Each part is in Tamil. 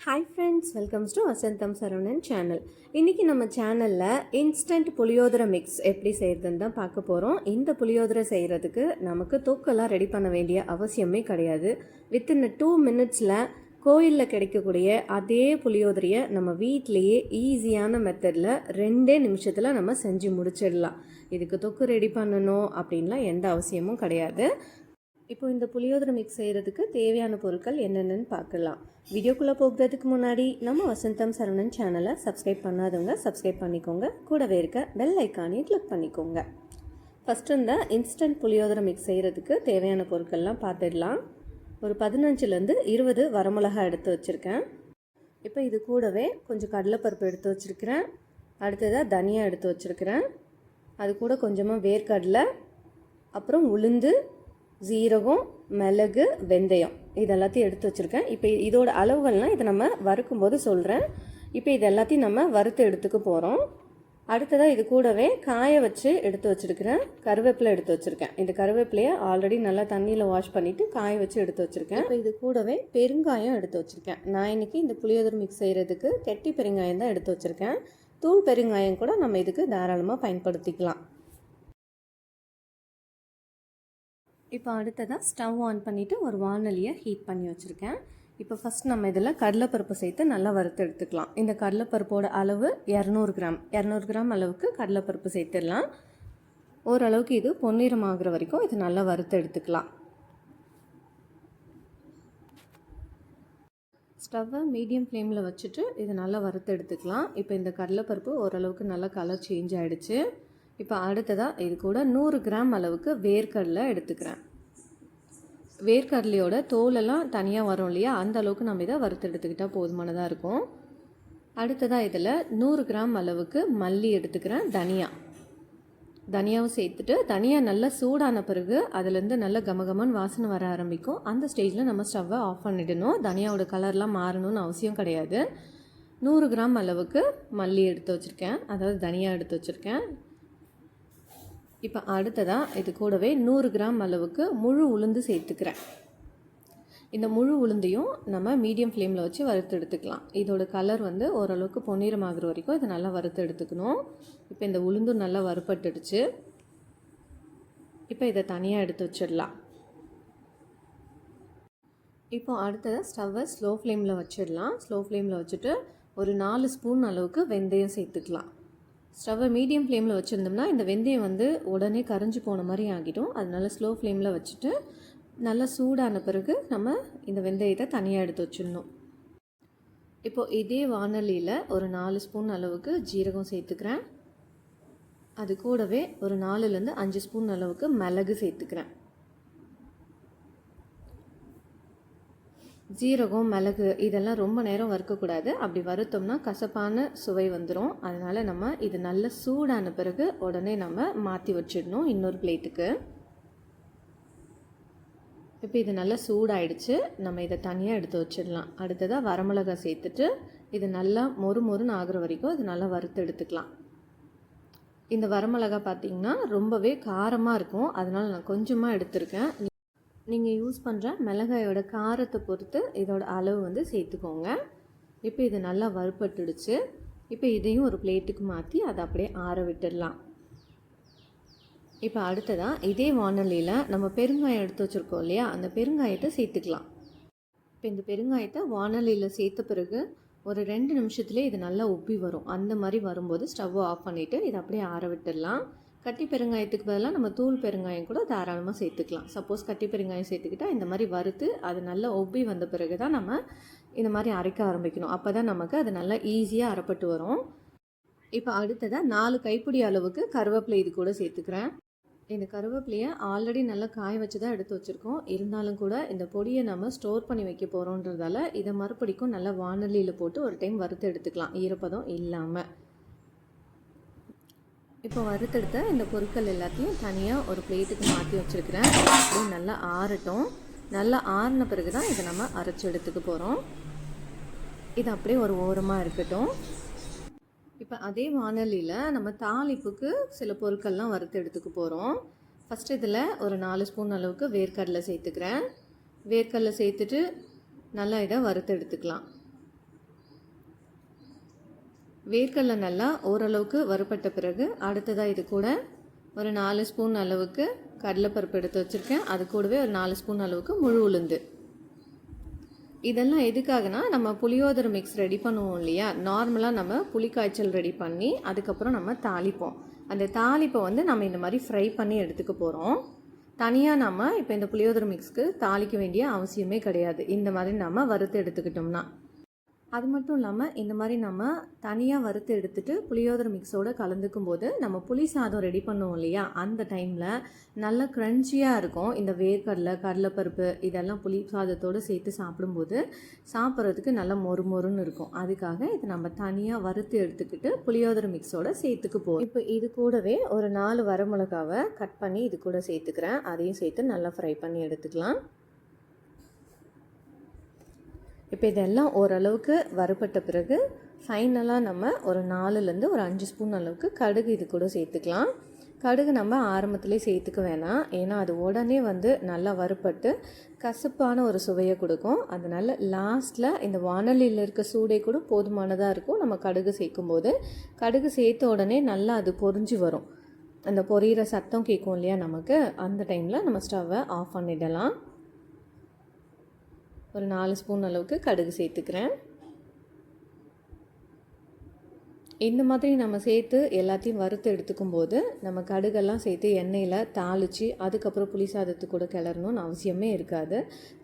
Hi friends welcomes to Vasantham Saravanan channel இன்றைக்கி நம்ம சேனலில் இன்ஸ்டன்ட் புளியோதரை மிக்ஸ் எப்படி செய்கிறதுன்னு தான் பார்க்க போகிறோம் இந்த புளியோதரை செய்கிறதுக்கு நமக்கு தொக்கெல்லாம் ரெடி பண்ண வேண்டிய அவசியமே கிடையாது. வித்தின் டூ மினிட்ஸில் கோயிலில் கிடைக்கக்கூடிய அதே புளியோதரையை நம்ம வீட்டிலையே ஈஸியான மெத்தடில் ரெண்டே நிமிஷத்தில் நம்ம செஞ்சு முடிச்சிடலாம். இதுக்கு தொக்கு ரெடி பண்ணணும் அப்படின்லாம் எந்த அவசியமும் கிடையாது. இப்போ இந்த புளியோதரை மிக்ஸ் செய்கிறதுக்கு தேவையான பொருட்கள் என்னென்னு பார்க்கலாம். வீடியோக்குள்ளே போகிறதுக்கு முன்னாடி நம்ம வசந்தம் சரவணன் சேனலை சப்ஸ்கிரைப் பண்ணாதவங்க சப்ஸ்கிரைப் பண்ணிக்கோங்க. கூடவே இருக்க பெல் ஐக்கானையும் கிளிக் பண்ணிக்கோங்க. ஃபஸ்ட்டு இந்த இன்ஸ்டன்ட் புளியோதரை மிக்ஸ் செய்கிறதுக்கு தேவையான பொருட்கள்லாம் பார்த்துடலாம். ஒரு பதினஞ்சுலேருந்து இருபது வரமிளகா எடுத்து வச்சுருக்கேன். இப்போ இது கூடவே கொஞ்சம் கடலைப்பருப்பு எடுத்து வச்சுருக்கிறேன். அடுத்ததாக தனியாக எடுத்து வச்சுருக்கிறேன். அது கூட கொஞ்சமாக வேர்க்கடலை அப்புறம் உளுந்து ஜீரகம் மிளகு வெந்தயம். இது எல்லாத்தையும் எடுத்து வச்சுருக்கேன். இப்போ இதோட அளவுகள்லாம் இதை நம்ம வறுக்கும்போது சொல்கிறேன் இப்போ இது எல்லாத்தையும் நம்ம வறுத்து எடுத்துக்க போகிறோம் அடுத்ததாக இது கூடவே காய வச்சு எடுத்து வச்சுருக்கிறேன். கருவேப்பிலை எடுத்து வச்சுருக்கேன். இந்த கருவேப்பிலையை ஆல்ரெடி நல்லா தண்ணியில் வாஷ் பண்ணிவிட்டு காய வச்சு எடுத்து வச்சுருக்கேன். இப்போ இது கூடவே பெருங்காயம் எடுத்து வச்சுருக்கேன். நான் இன்றைக்கி இந்த புளியோதர் மிக்ஸ் செய்கிறதுக்கு கெட்டி பெருங்காயம் தான் எடுத்து வச்சுருக்கேன். தூள் பெருங்காயம் கூட நம்ம இதுக்கு தாராளமாக பயன்படுத்திக்கலாம். இப்போ அடுத்ததாக ஸ்டவ் ஆன் பண்ணிவிட்டு ஒரு வானொலியை ஹீட் பண்ணி வச்சுருக்கேன். இப்போ ஃபஸ்ட் நம்ம இதில் கடலைப்பருப்பு சேர்த்து நல்லா வறுத்து எடுத்துக்கலாம். இந்த கடலைப்பருப்போட அளவு இரநூறு கிராம். இரநூறு கிராம் அளவுக்கு கடலைப்பருப்பு சேர்த்துடலாம். ஓரளவுக்கு இது பொன்னிறம் ஆகிற வரைக்கும் இது நல்லா வறுத்து எடுத்துக்கலாம். ஸ்டவ்வை மீடியம் ஃப்ளேமில் வச்சுட்டு இது நல்லா வறுத்து எடுத்துக்கலாம். இப்போ இந்த கடலைப்பருப்பு ஓரளவுக்கு நல்லா கலர் சேஞ்ச் ஆகிடுச்சு இப்போ அடுத்ததாக இது கூட நூறு கிராம் அளவுக்கு வேர்க்கடலை எடுத்துக்கிறேன். வேர்க்கடலையோட தோலெல்லாம் தனியாக வரும் இல்லையா? அந்த அளவுக்கு நம்ம இதை வறுத்து எடுத்துக்கிட்டால் போதுமானதாக இருக்கும். அடுத்ததாக இதில் நூறு கிராம் அளவுக்கு மல்லி எடுத்துக்கிறேன் தனியா. தனியாவும் சேர்த்துட்டு தனியாக நல்லா சூடான பிறகு அதுலேருந்து நல்ல கமகமன்னு வாசனை வர ஆரம்பிக்கும். அந்த ஸ்டேஜில் நம்ம ஸ்டவ்வை ஆஃப் பண்ணிடணும். தனியாவோட கலர்லாம் மாறணும்னு அவசியம் கிடையாது. நூறு கிராம் அளவுக்கு மல்லி எடுத்து வச்சுருக்கேன். அதாவது தனியாக எடுத்து வச்சுருக்கேன். இப்போ அடுத்ததாக இது கூடவே நூறு கிராம் அளவுக்கு முழு உளுந்து சேர்த்துக்கிறேன். இந்த முழு உளுந்தையும் நம்ம மீடியம் ஃப்ளேமில் வச்சு வறுத்து எடுத்துக்கலாம். இதோட கலர் வந்து ஓரளவுக்கு பொன்னிறமாகிற வரைக்கும் இதை நல்லா வறுத்து எடுத்துக்கணும். இப்போ இந்த உளுந்தும் நல்லா வறுப்பட்டுடுச்சு இப்போ இதை தனியாக எடுத்து வச்சிடலாம். இப்போ அடுத்ததாக ஸ்டவ்வை ஸ்லோ ஃப்ளேமில் வச்சிடலாம். ஸ்லோ ஃப்ளேமில் வச்சுட்டு ஒரு நாலு ஸ்பூன் அளவுக்கு வெந்தயம் சேர்த்துக்கலாம். ஸ்டவ்வை மீடியம் ஃப்ளேமில் வச்சுருந்தோம்னா இந்த வெந்தயம் வந்து உடனே கரைஞ்சி போன மாதிரி ஆகிடும். அதனால ஸ்லோ ஃப்ளேமில் வச்சுட்டு நல்லா சூடான பிறகு நம்ம இந்த வெந்தயத்தை தனியாக எடுத்து வச்சிடணும். இப்போது இதே வானொலியில் ஒரு நாலு ஸ்பூன் அளவுக்கு ஜீரகம் சேர்த்துக்கிறேன். அது கூடவே ஒரு நாலுலேருந்து அஞ்சு ஸ்பூன் அளவுக்கு மிளகு சேர்த்துக்கிறேன். ஜீரகம் மிளகு இதெல்லாம் ரொம்ப நேரம் வறுக்கக்கூடாது. அப்படி வறுத்தோம்னா கசப்பான சுவை வந்துடும் அதனால் நம்ம இது நல்ல சூடான பிறகு உடனே நம்ம மாற்றி வச்சிடணும் இன்னொரு பிளேட்டுக்கு. இப்போ இது நல்லா சூடாயிடுச்சு. நம்ம இதை தனியாக எடுத்து வச்சிடலாம். அடுத்ததாக வரமிளகா சேர்த்துட்டு இது நல்லா மொறு மொறுன்னு ஆகிற வரைக்கும் இது நல்லா வறுத்து எடுத்துக்கலாம். இந்த வரமிளகா பார்த்திங்கன்னா ரொம்பவே காரமாக இருக்கும். அதனால் நான் கொஞ்சமாக எடுத்திருக்கேன். நீங்கள் யூஸ் பண்ணுற மிளகாயோட காரத்தை பொறுத்து இதோட அளவு வந்து சேர்த்துக்கோங்க. இப்போ இது நல்லா வறுப்பட்டுடுச்சு இப்போ இதையும் ஒரு பிளேட்டுக்கு மாற்றி அதை அப்படியே ஆற விட்டுடலாம். இப்போ அடுத்ததாக இதே வானொலியில் நம்ம பெருங்காயம் எடுத்து வச்சுருக்கோம் இல்லையா? அந்த பெருங்காயத்தை சேர்த்துக்கலாம். இப்போ இந்த பெருங்காயத்தை வானொலியில் சேர்த்த பிறகு ஒரு ரெண்டு நிமிஷத்துலேயே இது நல்லா உப்பி வரும். அந்த மாதிரி வரும்போது ஸ்டவ்வை ஆஃப் பண்ணிவிட்டு இதை அப்படியே ஆற விட்டுடலாம். கட்டி பெருங்காயத்துக்கு பதிலாக நம்ம தூள் பெருங்காயம் கூட தாராளமாக சேர்த்துக்கலாம். சப்போஸ் கட்டி பெருங்காயம் சேர்த்துக்கிட்டால் இந்த மாதிரி வறுத்து அது நல்லா ஒப்பி வந்த பிறகு தான் நம்ம இந்த மாதிரி அரைக்க ஆரம்பிக்கணும். அப்போ தான் நமக்கு அது நல்லா ஈஸியாக அரைப்பட்டு வரும். இப்போ அடுத்ததாக நாலு கைப்பிடி அளவுக்கு கருவேப்பிலை இது கூட சேர்த்துக்கிறேன். இந்த கருவேப்பிலையை ஆல்ரெடி நல்லா காய வச்சு தான் எடுத்து வச்சுருக்கோம். இருந்தாலும் கூட இந்த பொடியை நம்ம ஸ்டோர் பண்ணி வைக்க போகிறோன்றதால இதை மறுபடிக்கும் நல்லா வானொலியில் போட்டு ஒரு டைம் வறுத்து எடுத்துக்கலாம். ஈரப்பதம் இல்லாமல் இப்போ வறுத்தெடுத்த இந்த பொருட்கள் எல்லாத்தையும் தனியாக ஒரு பிளேட்டுக்கு மாற்றி வச்சுருக்கிறேன். நல்லா ஆறட்டும். நல்லா ஆறின பிறகு தான் இதை நம்ம அரைச்சி எடுத்துக்க போகிறோம் இது அப்படியே ஒரு ஓரமாக இருக்கட்டும். இப்போ அதே வானொலியில் நம்ம தாளிப்புக்கு சில பொருட்கள்லாம் வறுத்து எடுத்துக்க போகிறோம் ஃபஸ்ட்டு இதில் ஒரு நாலு ஸ்பூன் அளவுக்கு வேர்க்கடலை சேர்த்துக்கிறேன். வேர்க்கடலை சேர்த்துட்டு நல்லா இதை வறுத்து எடுத்துக்கலாம். வேர்க்கடலை நல்லா ஓரளவுக்கு வறுபட்ட பிறகு அடுத்ததாக இது கூட ஒரு நாலு ஸ்பூன் அளவுக்கு கடலைப்பருப்பு எடுத்து வச்சுருக்கேன். அது கூடவே ஒரு நாலு ஸ்பூன் அளவுக்கு முழு உளுந்து. இதெல்லாம் எதுக்காகனா நம்ம புளியோதரை மிக்ஸ் ரெடி பண்ணுவோம் இல்லையா? நார்மலாக நம்ம புளி காய்ச்சல் ரெடி பண்ணி அதுக்கப்புறம் நம்ம தாளிப்போம். அந்த தாளிப்பை வந்து நம்ம இந்த மாதிரி ஃப்ரை பண்ணி எடுத்துக்க போகிறோம் தனியாக நம்ம இப்போ இந்த புளியோதரை மிக்ஸ்க்கு தாளிக்க வேண்டிய அவசியமே கிடையாது. இந்த மாதிரி நம்ம வறுத்து எடுத்துக்கிட்டோம்னா. அது மட்டும் இல்லாமல் இந்த மாதிரி நம்ம தனியாக வறுத்து எடுத்துகிட்டு புளியோதரை மிக்ஸோடு கலந்துக்கும் போது நம்ம புளி சாதம் ரெடி பண்ணுவோம் இல்லையா? அந்த டைமில் நல்லா க்ரன்ச்சியாக இருக்கும். இந்த வேர்க்கடலை கடலைப்பருப்பு இதெல்லாம் புளி சாதத்தோடு சேர்த்து சாப்பிடும்போது சாப்பிட்றதுக்கு நல்லா மொறு மொறுன்னு இருக்கும். அதுக்காக இது நம்ம தனியாக வறுத்து எடுத்துக்கிட்டு புளியோதரை மிக்ஸோடு சேர்த்துக்கு போகும் இப்போ இது கூடவே ஒரு நாலு வரமிளகாவை கட் பண்ணி இது கூட சேர்த்துக்கிறேன். அதையும் சேர்த்து நல்லா ஃப்ரை பண்ணி எடுத்துக்கலாம். இப்போ இதெல்லாம் ஓரளவுக்கு வறுபட்ட பிறகு ஃபைனலாக நம்ம ஒரு நாலுலேருந்து ஒரு அஞ்சு ஸ்பூன் அளவுக்கு கடுகு இது கூட சேர்த்துக்கலாம். கடுகு நம்ம ஆரம்பத்துலேயே சேர்த்துக்க வேணாம். ஏன்னா அது உடனே வந்து நல்லா வறுப்பட்டு கசப்பான ஒரு சுவையை கொடுக்கும். அதனால் லாஸ்ட்டில் இந்த வானலியில் இருக்க சூடே கூட போதுமானதாக இருக்கும். நம்ம கடுகு சேர்க்கும்போது. கடுகு சேர்த்த உடனே நல்லா அது பொறிஞ்சு வரும். அந்த பொரியிற சத்தம் கேட்கும் இல்லையா நமக்கு? அந்த டைமில் நம்ம ஸ்டவ்வை ஆஃப் பண்ணிடலாம். ஒரு நாலு ஸ்பூன் அளவுக்கு கடுகு சேர்த்துக்கிறேன். இந்த மாதிரி நம்ம சேர்த்து எல்லாத்தையும் வறுத்து எடுத்துக்கும் போது நம்ம கடுகெல்லாம் சேர்த்து எண்ணெயில் தாளித்து அதுக்கப்புறம் புளி சாதத்துக்கு கூட கிளறணும்னு அவசியமே இருக்காது.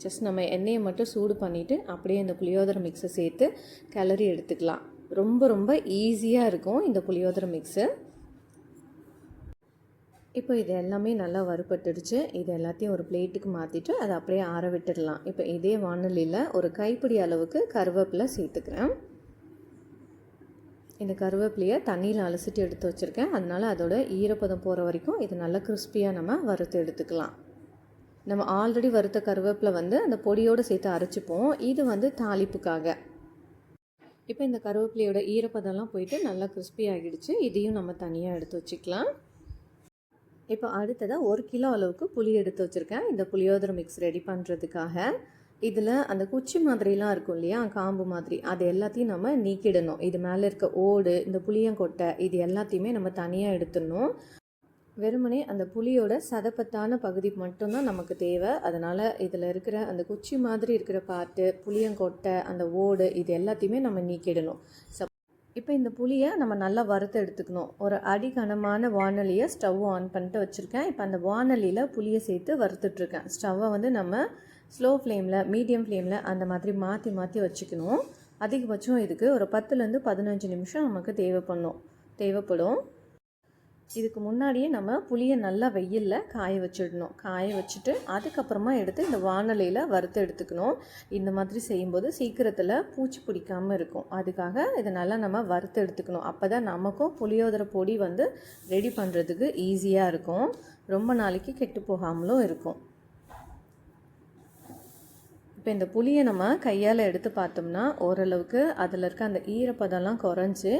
ஜஸ்ட் நம்ம எண்ணெயை மட்டும் சூடு பண்ணிவிட்டு அப்படியே இந்த புளியோதரை மிக்ஸை சேர்த்து கிளறி எடுத்துக்கலாம். ரொம்ப ரொம்ப ஈஸியாக இருக்கும் இந்த புளியோதரை மிக்ஸு இப்போ இது எல்லாமே நல்லா வறுபட்டுடுச்சு. இது எல்லாத்தையும் ஒரு பிளேட்டுக்கு மாற்றிட்டு அதை அப்படியே ஆற விட்டுடலாம். இப்போ இதே வானொலியில் ஒரு கைப்பிடி அளவுக்கு கருவேப்பிலை சேர்த்துக்கிறேன். இந்த கருவேப்பிலையை தண்ணியில் அலசிட்டு எடுத்து வச்சுருக்கேன். அதனால் அதோட ஈரப்பதம் போகிற வரைக்கும் இது நல்லா கிறிஸ்பியாக நம்ம வறுத்து எடுத்துக்கலாம். நம்ம ஆல்ரெடி வறுத்த கருவேப்பிலை வந்து அந்த பொடியோடு சேர்த்து அரைச்சிப்போம். இது வந்து தாளிப்புக்காக. இப்போ இந்த கருவேப்பிலையோட ஈரப்பதம்லாம் போயிட்டு நல்லா கிறிஸ்பி ஆகிடுச்சு. இதையும் நம்ம தனியாக எடுத்து வச்சுக்கலாம். இப்போ அடுத்ததாக ஒரு கிலோ அளவுக்கு புளி எடுத்து வச்சுருக்கேன். இந்த புளியோதரை மிக்ஸ் ரெடி பண்ணுறதுக்காக இதில் அந்த குச்சி மாதிரிலாம் இருக்கும் இல்லையா? காம்பு மாதிரி. அது எல்லாத்தையும் நம்ம நீக்கிடணும். இது மேலே இருக்க ஓடு இந்த புளியங்கொட்டை இது எல்லாத்தையுமே நம்ம தனியாக எடுத்துடணும். வெறுமனே அந்த புளியோட சதப்பத்தான பகுதி மட்டும்தான் நமக்கு தேவை. அதனால் இதில் இருக்கிற அந்த குச்சி மாதிரி இருக்கிற பாட்டு புளியங்கொட்டை அந்த ஓடு இது எல்லாத்தையுமே நம்ம நீக்கிடணும். சப் இப்போ இந்த புளியை நம்ம நல்லா வறுத்து எடுத்துக்கணும். ஒரு அடி கனமான வானொலியை ஸ்டவ் ஆன் பண்ணிட்டு வச்சுருக்கேன். இப்போ அந்த வானொலியில் புளியை சேர்த்து வறுத்துட்ருக்கேன் ஸ்டவ்வை வந்து நம்ம ஸ்லோ ஃப்ளேமில் மீடியம் ஃப்ளேமில் அந்த மாதிரி மாற்றி மாற்றி வச்சுக்கணும். அதிகபட்சம் இதுக்கு ஒரு பத்துலேருந்து பதினஞ்சு நிமிஷம் நமக்கு தேவைப்படணும். தேவைப்படும். இதுக்கு முன்னாடியே நம்ம புளியை நல்லா வெயிலில் காய வச்சிடணும். காய வச்சுட்டு அதுக்கப்புறமா எடுத்து இந்த வானலையில் வறுத்து எடுத்துக்கணும். இந்த மாதிரி செய்யும்போது சீக்கிரத்தில் பூச்சி பிடிக்காமல் இருக்கும். அதுக்காக இதை நல்லா நம்ம வறுத்து எடுத்துக்கணும். அப்போ தான் நமக்கும் புளியோதரை பொடி வந்து ரெடி பண்ணுறதுக்கு ஈஸியாக இருக்கும். ரொம்ப நாளைக்கு கெட்டு போகாமலும் இருக்கும். இப்போ இந்த புளியை நம்ம கையால் எடுத்து பார்த்தோம்னா ஓரளவுக்கு அதில் இருக்க அந்த ஈரப்பதம்லாம் குறைஞ்சி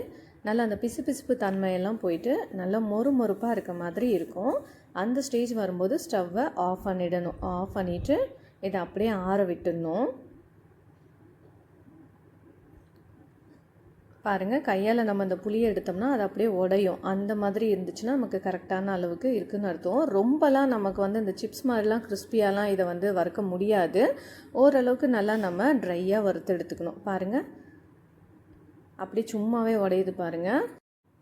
நல்லா அந்த பிசு பிசுப்பு தன்மையெல்லாம் போயிட்டு நல்லா மொறு மொறுப்பாக இருக்க மாதிரி இருக்கும். அந்த ஸ்டேஜ் வரும்போது ஸ்டவ்வை ஆஃப் பண்ணிடணும். ஆஃப் பண்ணிவிட்டு இதை அப்படியே ஆற விட்டுடணும். பாருங்கள் கையால் நம்ம அந்த புளியை எடுத்தோம்னா அது அப்படியே உடையும். அந்த மாதிரி இருந்துச்சுன்னா நமக்கு கரெக்டான அளவுக்கு இருக்குதுன்னு அர்த்தம். ரொம்பலாம் நமக்கு வந்து இந்த சிப்ஸ் மாதிரிலாம் கிறிஸ்பியாலாம் இதை வந்து வறுக்க முடியாது. ஓரளவுக்கு நல்லா நம்ம ட்ரையாக வறுத்து எடுத்துக்கணும். பாருங்கள் அப்படி சும்மாவே உடையுது பாருங்கள்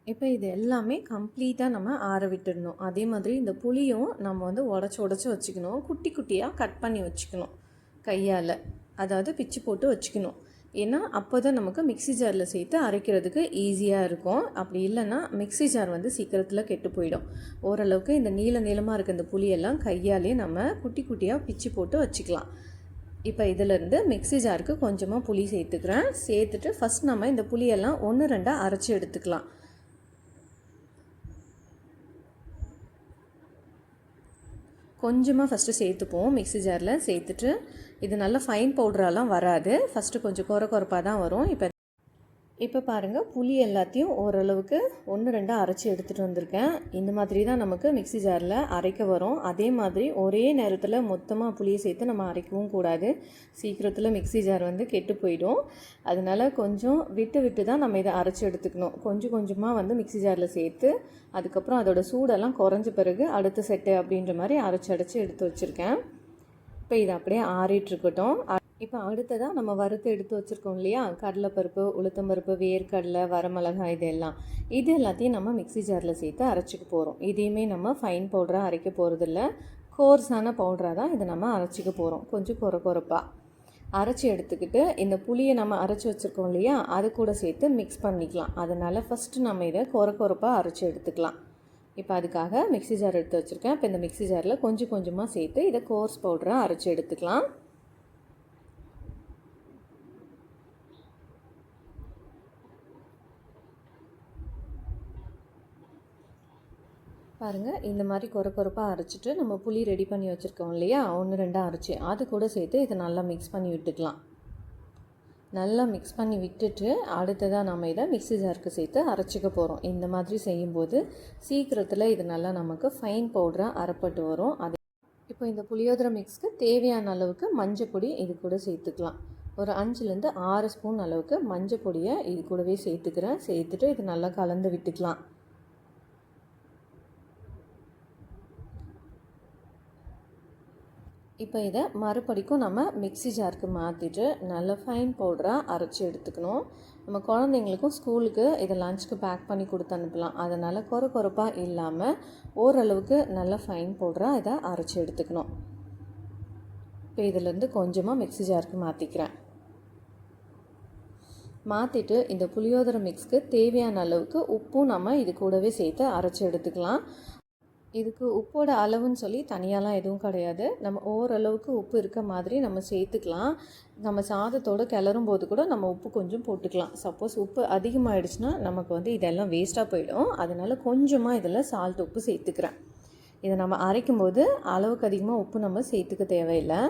இப்போ இது எல்லாமே கம்ப்ளீட்டாக நம்ம ஆற விட்டுடணும். அதே மாதிரி இந்த புளியும் நம்ம வந்து உடச்சி உடச்சி வச்சுக்கணும். குட்டி குட்டியாக கட் பண்ணி வச்சுக்கணும் கையால். அதாவது பிச்சு போட்டு வச்சுக்கணும். ஏன்னா அப்போ தான் நமக்கு மிக்சி ஜாரில் சேர்த்து அரைக்கிறதுக்கு ஈஸியாக இருக்கும். அப்படி இல்லைன்னா மிக்சி ஜார் வந்து சீக்கிரத்தில் கெட்டு போயிடும். ஓரளவுக்கு இந்த நீள நீளமாக இருக்க இந்த புளியெல்லாம் கையாலே நம்ம குட்டி குட்டியாக பிச்சு போட்டு வச்சுக்கலாம். இப்போ இதிலேருந்து மிக்சி ஜாருக்கு கொஞ்சமாக புளி சேர்த்துக்கிறேன். சேர்த்துட்டு ஃபஸ்ட் நம்ம இந்த புளியெல்லாம் ஒன்று ரெண்டாக அரைச்சி எடுத்துக்கலாம். கொஞ்சமாக ஃபஸ்ட்டு சேர்த்துப்போம். மிக்சி ஜாரில் சேர்த்துட்டு இது நல்லா ஃபைன் பவுடரெல்லாம் வராது. ஃபஸ்ட்டு கொஞ்சம் குறை குறைப்பாக தான் வரும். இப்போ இப்போ பாருங்கள் புளி எல்லாத்தையும் ஓரளவுக்கு ஒன்று ரெண்டாக அரைச்சி எடுத்துகிட்டு வந்திருக்கேன். இந்த மாதிரி தான் நமக்கு மிக்ஸி ஜாரில் அரைக்க வரும். அதே மாதிரி ஒரே நேரத்தில் மொத்தமாக புளியை சேர்த்து நம்ம அரைக்கவும் கூடாது. சீக்கிரத்தில் மிக்ஸி ஜார் வந்து கெட்டு போயிடும். அதனால கொஞ்சம் விட்டு விட்டு தான் நம்ம இதை அரைச்சி எடுத்துக்கணும். கொஞ்சம் கொஞ்சமாக வந்து மிக்ஸி ஜாரில் சேர்த்து அதுக்கப்புறம் அதோட சூடெல்லாம் குறைஞ்ச பிறகு அடுத்த செட்டு அப்படின்ற மாதிரி அரைச்சி அடைச்சி எடுத்து வச்சுருக்கேன். இப்போ இது அப்படியே ஆறிட்டுருக்கட்டும் இப்போ அடுத்ததாக நம்ம வறுத்து எடுத்து வச்சுருக்கோம் இல்லையா? கடலைப்பருப்பு உளுத்தம்பருப்பு வேர்க்கடலை வரமிளகாய் இதெல்லாம். இது எல்லாத்தையும் நம்ம மிக்ஸி ஜாரில் சேர்த்து அரைச்சிக்க போகிறோம் இதையுமே நம்ம ஃபைன் பவுடராக அரைக்க போகிறதில்ல கோர்ஸான பவுடராக தான் இதை நம்ம அரைச்சிக்க போகிறோம் கொஞ்சம் குறை குறைப்பாக அரைச்சி எடுத்துக்கிட்டு இந்த புளியை நம்ம அரைச்சி வச்சுருக்கோம் இல்லையா? அது கூட சேர்த்து மிக்ஸ் பண்ணிக்கலாம். அதனால் ஃபஸ்ட்டு நம்ம இதை குறை குறைப்பாக அரைச்சி எடுத்துக்கலாம். இப்போ அதுக்காக மிக்ஸி ஜார் எடுத்து வச்சுருக்கேன். இப்போ இந்த மிக்ஸி ஜாரில் கொஞ்சம் கொஞ்சமாக சேர்த்து இதை கோர்ஸ் பவுடராக அரைச்சி எடுத்துக்கலாம். பாருங்கள் இந்த மாதிரி கொர கொரப்பாக அரைச்சிட்டு நம்ம புளி ரெடி பண்ணி வச்சுருக்கோம் இல்லையா? ஒன்று ரெண்டாக அரைச்சி. அது கூட சேர்த்து இதை நல்லா மிக்ஸ் பண்ணி விட்டுக்கலாம். நல்லா மிக்ஸ் பண்ணி விட்டுட்டு அடுத்ததாக நம்ம இதை மிக்ஸி ஜாருக்கு சேர்த்து அரைச்சிக்க போகிறோம் இந்த மாதிரி செய்யும்போது சீக்கிரத்தில் இது நல்லா நமக்கு ஃபைன் பவுடராக அரைப்பட்டு வரும். அது இப்போ இந்த புளியோதரை மிக்ஸ்க்கு தேவையான அளவுக்கு மஞ்சள் பொடி இது கூட சேர்த்துக்கலாம். ஒரு அஞ்சுலேருந்து ஆறு ஸ்பூன் அளவுக்கு மஞ்சள் பொடியை இது கூடவே சேர்த்துக்கிறேன். சேர்த்துட்டு இது நல்லா கலந்து விட்டுக்கலாம். இப்போ இதை மறுபடிக்கும் நம்ம மிக்ஸி ஜாருக்கு மாற்றிட்டு நல்ல ஃபைன் பவுடராக அரைச்சி எடுத்துக்கணும். நம்ம குழந்தைங்களுக்கும் ஸ்கூலுக்கு இதை லஞ்சுக்கு பேக் பண்ணி கொடுத்து அனுப்பலாம். அதனால் குறை குறைப்பாக இல்லாமல் ஓரளவுக்கு நல்ல ஃபைன் பவுடராக இதை அரைச்சி எடுத்துக்கணும். இப்போ இதிலேருந்து கொஞ்சமாக மிக்ஸி ஜாருக்கு மாற்றிக்கிறேன் மாற்றிட்டு இந்த புளியோதரை மிக்ஸ்க்கு தேவையான அளவுக்கு உப்பும் நம்ம இது கூடவே சேர்த்து அரைச்சி எடுத்துக்கலாம். இதுக்கு உப்போட அளவுன்னு சொல்லி தனியாலாம் எதுவும் கிடையாது. நம்ம ஓரளவுக்கு உப்பு இருக்க மாதிரி நம்ம சேர்த்துக்கலாம். நம்ம சாதத்தோடு கிளறும் போது கூட நம்ம உப்பு கொஞ்சம் போட்டுக்கலாம். சப்போஸ் உப்பு அதிகமாகிடுச்சுன்னா நமக்கு வந்து இதெல்லாம் வேஸ்ட்டாக போயிடும். அதனால் கொஞ்சமாக இதில் சால்ட் உப்பு சேர்த்துக்கிறேன். இதை நம்ம அரைக்கும் போது அளவுக்கு அதிகமாக உப்பு நம்ம சேர்த்துக்க தேவையில்லை.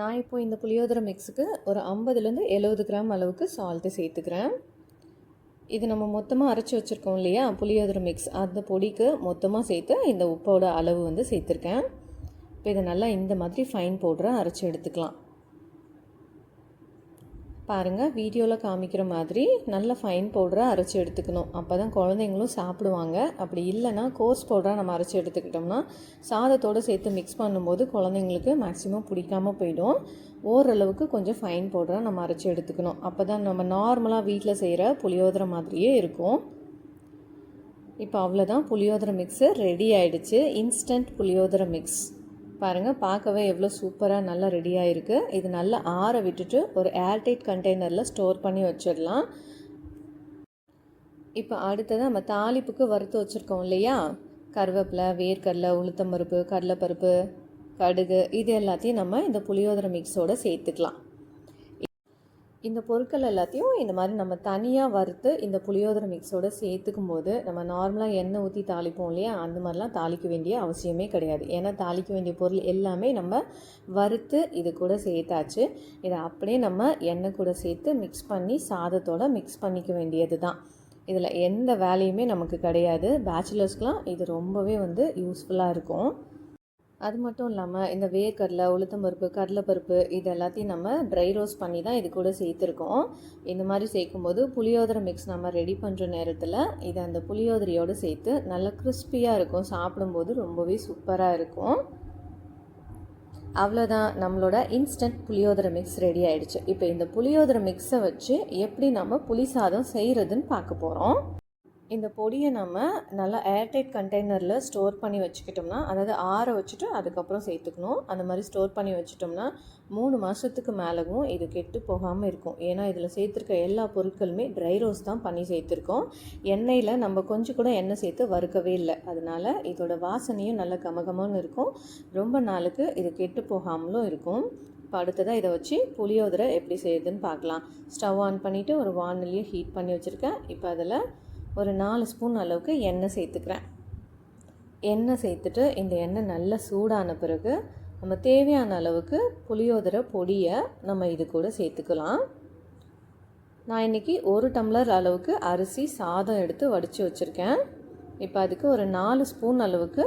நான் இப்போ இந்த புளியோதரை மிக்ஸுக்கு ஒரு ஐம்பதுலேருந்து எழுபது கிராம் அளவுக்கு சால்ட்டு சேர்த்துக்கிறேன். இது நம்ம மொத்தமாக அரைச்சி வச்சுருக்கோம் இல்லையா? புளியோதரை மிக்ஸ் அந்த பொடிக்கு மொத்தமாக சேர்த்து இந்த உப்போட அளவு வந்து சேர்த்துருக்கேன். இப்போ இதை நல்லா இந்த மாதிரி ஃபைன் பவுடரை அரைச்சி எடுத்துக்கலாம். பாருங்கள் வீடியோவில் காமிக்கிற மாதிரி நல்ல ஃபைன் பவுடரை அரைச்சி எடுத்துக்கணும். அப்போ தான் குழந்தைங்களும் சாப்பிடுவாங்க. அப்படி இல்லைன்னா கோர்ஸ் பவுடராக நம்ம அரைச்சி எடுத்துக்கிட்டோம்னா சாதத்தோடு சேர்த்து மிக்ஸ் பண்ணும்போது குழந்தைங்களுக்கு மேக்ஸிமம் பிடிக்காமல் போயிடும். ஓரளவுக்கு கொஞ்சம் ஃபைன் பவுடராக நம்ம அரைச்சி எடுத்துக்கணும். அப்போ தான் நம்ம நார்மலாக வீட்டில் செய்கிற புளியோதரை மாதிரியே இருக்கும். இப்போ அவ்வளோதான் புளியோதரை மிக்ஸு ரெடி ஆகிடுச்சு இன்ஸ்டன்ட் புளியோதரை மிக்ஸ் பாருங்கள் பார்க்கவே எவ்வளோ சூப்பராக நல்லா ரெடி ஆகிருக்கு இது நல்லா ஆற விட்டுட்டு ஒரு ஏர்டைட் கண்டெய்னரில் ஸ்டோர் பண்ணி வச்சிடலாம். இப்போ அடுத்தது நம்ம தாளிப்புக்கு வறுத்து வச்சுருக்கோம் இல்லையா? கருவேப்பிலை வேர்க்கடலை உளுத்தம்பருப்பு கடலைப்பருப்பு கடுகு இது எல்லாத்தையும் நம்ம இந்த புளியோதரை மிக்ஸோடு சேர்த்துக்கலாம். இந்த பொருட்கள் எல்லாத்தையும் இந்த மாதிரி நம்ம தனியாக வறுத்து இந்த புளியோதரை மிக்ஸோடு சேர்த்துக்கும் போது நம்ம நார்மலாக எண்ணெய் ஊற்றி தாளிப்போம் இல்லையா? அந்த மாதிரிலாம் தாளிக்க வேண்டிய அவசியமே கிடையாது. ஏன்னா தாளிக்க வேண்டிய பொருள் எல்லாமே நம்ம வறுத்து இது கூட சேர்த்தாச்சு. இதை அப்படியே நம்ம எண்ணெய் கூட சேர்த்து மிக்ஸ் பண்ணி சாதத்தோடு மிக்ஸ் பண்ணிக்க வேண்டியது தான் இதில் எந்த வேலையுமே நமக்கு கிடையாது. பேச்சுலர்ஸ்க்கெலாம் இது ரொம்பவே வந்து யூஸ்ஃபுல்லாக இருக்கும். அது மட்டும் இல்லாமல் இந்த வேர்க்கடலை உளுத்தம்பருப்பு கடலைப்பருப்பு இது எல்லாத்தையும் நம்ம ட்ரை ரோஸ்ட் பண்ணி தான் இது கூட சேர்த்துருக்கோம். இந்த மாதிரி சேர்க்கும்போது புளியோதரை மிக்ஸ் நம்ம ரெடி பண்ணுற நேரத்தில் இதை அந்த புளியோதரையோடு சேர்த்து நல்லா கிறிஸ்பியாக இருக்கும். சாப்பிடும்போது ரொம்பவே சூப்பராக இருக்கும். அவ்வளோதான் நம்மளோட இன்ஸ்டன்ட் புளியோதரை மிக்ஸ் ரெடி ஆகிடுச்சு இப்போ இந்த புளியோதரை மிக்ஸை வச்சு எப்படி நம்ம புளி சாதம் செய்கிறதுன்னு பார்க்க போகிறோம் இந்த பொடியை நம்ம நல்லா ஏர்டைட் கண்டெய்னரில் ஸ்டோர் பண்ணி வச்சுக்கிட்டோம்னா அதாவது ஆற வச்சுட்டு அதுக்கப்புறம் சேர்த்துக்கணும். அந்த மாதிரி ஸ்டோர் பண்ணி வச்சுட்டோம்னா மூணு மாதத்துக்கு மேலவும் இது கெட்டு போகாமல் இருக்கும். ஏன்னா இதில் சேர்த்துருக்க எல்லா பொருட்களுமே ட்ரை ரோஸ் தான் பண்ணி சேர்த்துருக்கோம். எண்ணெயில் நம்ம கொஞ்சம் கூட எண்ணெய் சேர்த்து வறுக்கவே இல்லை. அதனால் இதோட வாசனையும் நல்ல கமகமன்னு இருக்கும். ரொம்ப நாளுக்கு இது கெட்டு போகாமலும் இருக்கும். இப்போ அடுத்ததாக இதை வச்சு புளியோதரை எப்படி செய்யுதுன்னு பார்க்கலாம். ஸ்டவ் ஆன் பண்ணிவிட்டு ஒரு வானிலையும் ஹீட் பண்ணி வச்சுருக்கேன். இப்போ அதில் ஒரு நாலு ஸ்பூன் அளவுக்கு எண்ணெய் சேர்த்துக்கிறேன். எண்ணெய் சேர்த்துட்டு இந்த எண்ணெய் நல்லா சூடான பிறகு நம்ம தேவையான அளவுக்கு புளியோதரை பொடியை நம்ம இது கூட சேர்த்துக்கலாம். நான் இன்றைக்கி ஒரு டம்ளர் அளவுக்கு அரிசி சாதம் எடுத்து வடித்து வச்சுருக்கேன். இப்போ அதுக்கு ஒரு நாலு ஸ்பூன் அளவுக்கு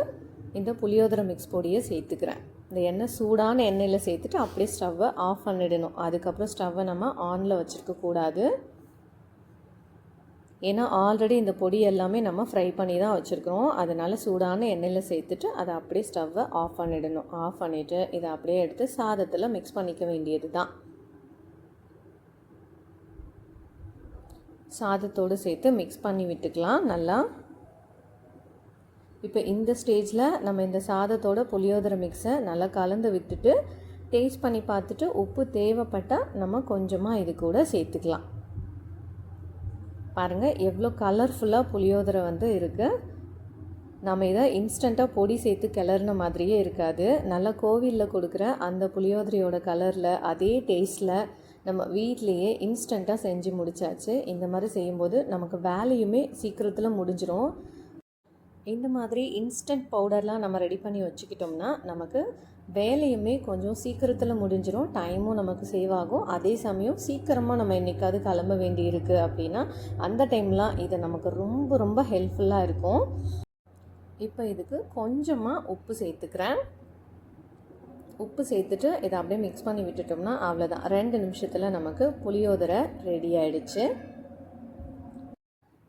இந்த புளியோதரை மிக்ஸ் பொடியை சேர்த்துக்கிறேன். இந்த எண்ணெய் சூடான எண்ணெயில் சேர்த்துட்டு அப்படியே ஸ்டவ்வை ஆஃப் பண்ணிடணும். அதுக்கப்புறம் ஸ்டவ்வை நம்ம ஆனில் வச்சுருக்கக்கூடாது ஏன்னா ஆல்ரெடி இந்த பொடி எல்லாமே நம்ம ஃப்ரை பண்ணி தான் வச்சுருக்கோம் அதனால் சூடான எண்ணெயில் சேர்த்துட்டு அதை அப்படியே ஸ்டவ்வை ஆஃப் பண்ணிடணும். ஆஃப் பண்ணிவிட்டு இதை அப்படியே எடுத்து சாதத்தில் மிக்ஸ் பண்ணிக்க வேண்டியது தான் சாதத்தோடு சேர்த்து மிக்ஸ் பண்ணி விட்டுக்கலாம் நல்லா. இப்போ இந்த ஸ்டேஜில் நம்ம இந்த சாதத்தோட புளியோதரை மிக்ஸை நல்லா கலந்து விட்டுட்டு டேஸ்ட் பண்ணி பார்த்துட்டு உப்பு தேவைப்பட்டால் நம்ம கொஞ்சமாக இது கூட சேர்த்துக்கலாம். பாருங்கள் எவ்வளோ கலர்ஃபுல்லாக புளியோதரை வந்து இருக்குது நம்ம இதை இன்ஸ்டண்ட்டாக பொடி சேர்த்து கிளறின மாதிரியே இருக்காது. நல்லா கோவிலில் கொடுக்குற அந்த புளியோதரையோட கலரில் அதே டேஸ்ட்டில் நம்ம வீட்லேயே இன்ஸ்டண்ட்டாக செஞ்சு முடிச்சாச்சு. இந்த மாதிரி செய்யும்போது நமக்கு வேலையுமே சீக்கிரத்தில் முடிஞ்சிடும் இந்த மாதிரி இன்ஸ்டன்ட் பவுடர்லாம் நம்ம ரெடி பண்ணி வச்சுக்கிட்டோம்னா நமக்கு வேலையுமே கொஞ்சம் சீக்கிரத்தில் முடிஞ்சிடும் டைமும் நமக்கு சேவ் ஆகும். அதே சமயம் சீக்கிரமாக நம்ம என்றைக்காவது கிளம்ப வேண்டி இருக்குது அப்படின்னா அந்த டைம்லாம் இது நமக்கு ரொம்ப ரொம்ப ஹெல்ப்ஃபுல்லாக இருக்கும். இப்போ இதுக்கு கொஞ்சமாக உப்பு சேர்த்துக்கிறேன். உப்பு சேர்த்துட்டு இதை அப்படியே மிக்ஸ் பண்ணி விட்டுட்டோம்னா அவ்வளோதான் ரெண்டு நிமிஷத்தில் நமக்கு புளியோதரை ரெடி ஆயிடுச்சு.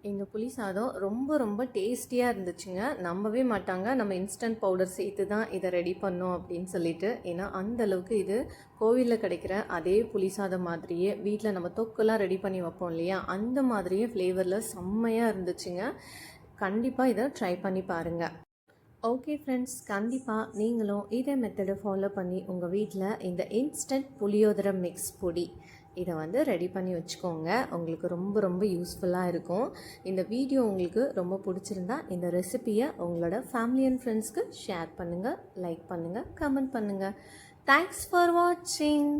எங்கள் புளி சாதம் ரொம்ப ரொம்ப டேஸ்டியாக இருந்துச்சுங்க. நம்பவே மாட்டாங்க. நம்ம இன்ஸ்டன்ட் பவுடர் சேர்த்து தான் இதை ரெடி பண்ணோம் அப்படின்னு சொல்லிட்டு. ஏன்னா அந்த அளவுக்கு இது கோவிலில் கிடைக்கிற அதே புளி சாதம் மாதிரியே வீட்டில் நம்ம தொக்கெல்லாம் ரெடி பண்ணி வைப்போம் இல்லையா? அந்த மாதிரியே ஃப்ளேவரில் செம்மையாக இருந்துச்சுங்க. கண்டிப்பாக இதை ட்ரை பண்ணி பாருங்கள் ஓகே ஃப்ரெண்ட்ஸ் கண்டிப்பாக நீங்களும் இதே மெத்தடை ஃபாலோ பண்ணி உங்கள் வீட்டில் இந்த இன்ஸ்டன்ட் புளியோதரை மிக்ஸ் பொடி இதை வந்து ரெடி பண்ணி வச்சுக்கோங்க. உங்களுக்கு ரொம்ப ரொம்ப யூஸ்ஃபுல்லாக இருக்கும். இந்த வீடியோ உங்களுக்கு ரொம்ப பிடிச்சிருந்தா இந்த ரெசிப்பியை உங்களோட ஃபேமிலி அண்ட் ஃப்ரெண்ட்ஸ்க்கு ஷேர் பண்ணுங்கள் லைக் பண்ணுங்கள் கமெண்ட் பண்ணுங்கள் தேங்க்ஸ் ஃபார் வாட்சிங்